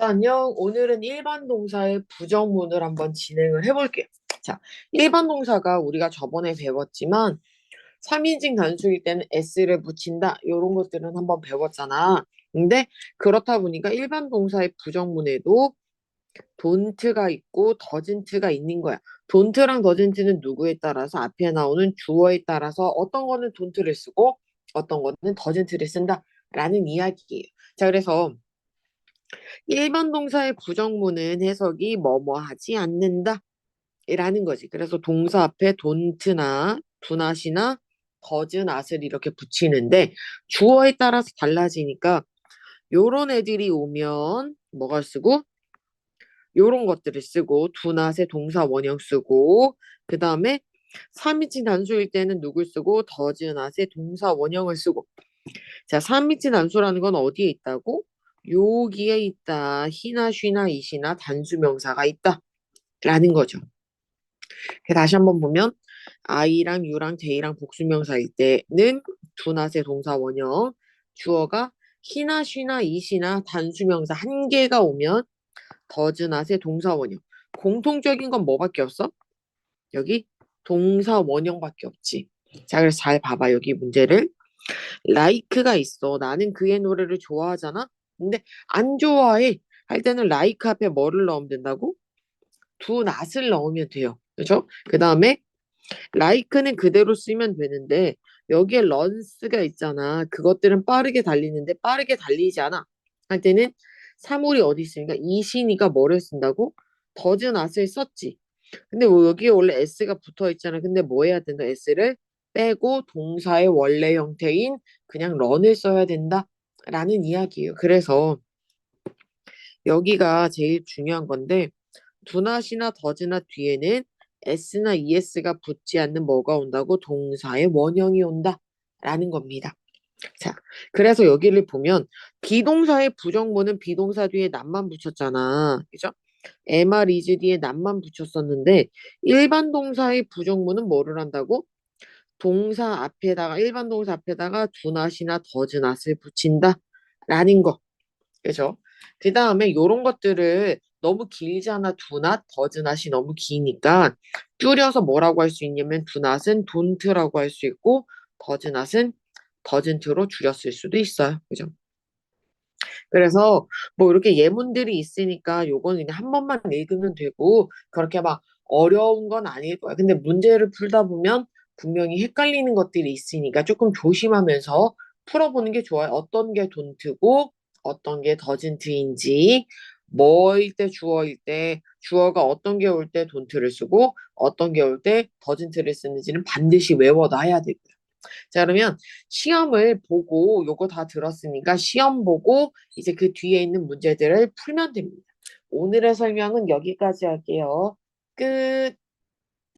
자, 안녕. 오늘은 일반 동사의 부정문을 한번 진행을 해볼게요. 자, 일반 동사가 우리가 저번에 배웠지만 3인칭 단수일 때는 s를 붙인다. 이런 것들은 한번 배웠잖아. 근데 그렇다 보니까 일반 동사의 부정문에도 don't가 있고 doesn't가 있는 거야. don't랑 doesn't는 누구에 따라서 앞에 나오는 주어에 따라서 어떤 거는 don't를 쓰고 어떤 거는 doesn't를 쓴다라는 이야기예요. 자, 그래서 일반 동사의 부정문은 해석이 뭐뭐 하지 않는다. 라는 거지. 그래서 동사 앞에 don't나 do not이나 does not을 이렇게 붙이는데 주어에 따라서 달라지니까 요런 애들이 오면 뭐가 쓰고 요런 것들을 쓰고 do not의 동사 원형 쓰고 그 다음에 3인칭 단수일 때는 누굴 쓰고 does not의 동사 원형을 쓰고 자 3인칭 단수라는 건 어디에 있다고? 여기에 있다. 히나 쉬나 이시나 단수명사가 있다. 라는 거죠. 다시 한번 보면 I랑 U랑 J랑 복수명사일 때는 두낫의 동사 원형 주어가 히나 쉬나 이시나 단수명사 한 개가 오면 더즈낫의 동사 원형 공통적인 건 뭐밖에 없어? 여기 동사 원형밖에 없지. 자 그래서 잘 봐봐 여기 문제를 like가 있어. 나는 그의 노래를 좋아하잖아. 근데 안 좋아해 할 때는 like 앞에 뭐를 넣으면 된다고? do not을 넣으면 돼요. 그죠? 그 다음에 like는 그대로 쓰면 되는데 여기에 runs가 있잖아. 그것들은 빠르게 달리는데 빠르게 달리지 않아. 할 때는 사물이 어디 있으니까 이신이가 뭐를 쓴다고? does not을 썼지. 근데 뭐 여기에 원래 s가 붙어 있잖아. 근데 뭐 해야 된다? s를 빼고 동사의 원래 형태인 그냥 run을 써야 된다. 라는 이야기예요. 그래서 여기가 제일 중요한 건데 두낫이나 더즈나 뒤에는 s나 es가 붙지 않는 뭐가 온다고 동사의 원형이 온다 라는 겁니다. 자, 그래서 여기를 보면 비동사의 부정문은 비동사 뒤에 남만 붙였잖아. 그죠? MR is 뒤에 남만 붙였었는데 일반 동사의 부정문은 뭐를 한다고? 동사 앞에다가 일반 동사 앞에다가 두낫이나 더즈낫을 붙인다 라는 거. 그죠? 그 다음에 요런 것들을 너무 길지 않아 두낫, 더즈낫이 너무 기니까 줄여서 뭐라고 할 수 있냐면 두낫은 돈트라고 할 수 있고 더즈낫은 더즌트로 줄였을 수도 있어요. 그죠? 그래서 뭐 이렇게 예문들이 있으니까 요건 그냥 한 번만 읽으면 되고 그렇게 막 어려운 건 아닐 거야. 근데 문제를 풀다 보면 분명히 헷갈리는 것들이 있으니까 조금 조심하면서 풀어보는 게 좋아요. 어떤 게 돈트고 어떤 게 더진트인지 뭐일 때 주어일 때 주어가 어떤 게 올 때 돈트를 쓰고 어떤 게 올 때 더진트를 쓰는지는 반드시 외워놔야 되고요. 자 그러면 시험을 보고 요거 다 들었으니까 시험 보고 이제 그 뒤에 있는 문제들을 풀면 됩니다. 오늘의 설명은 여기까지 할게요. 끝.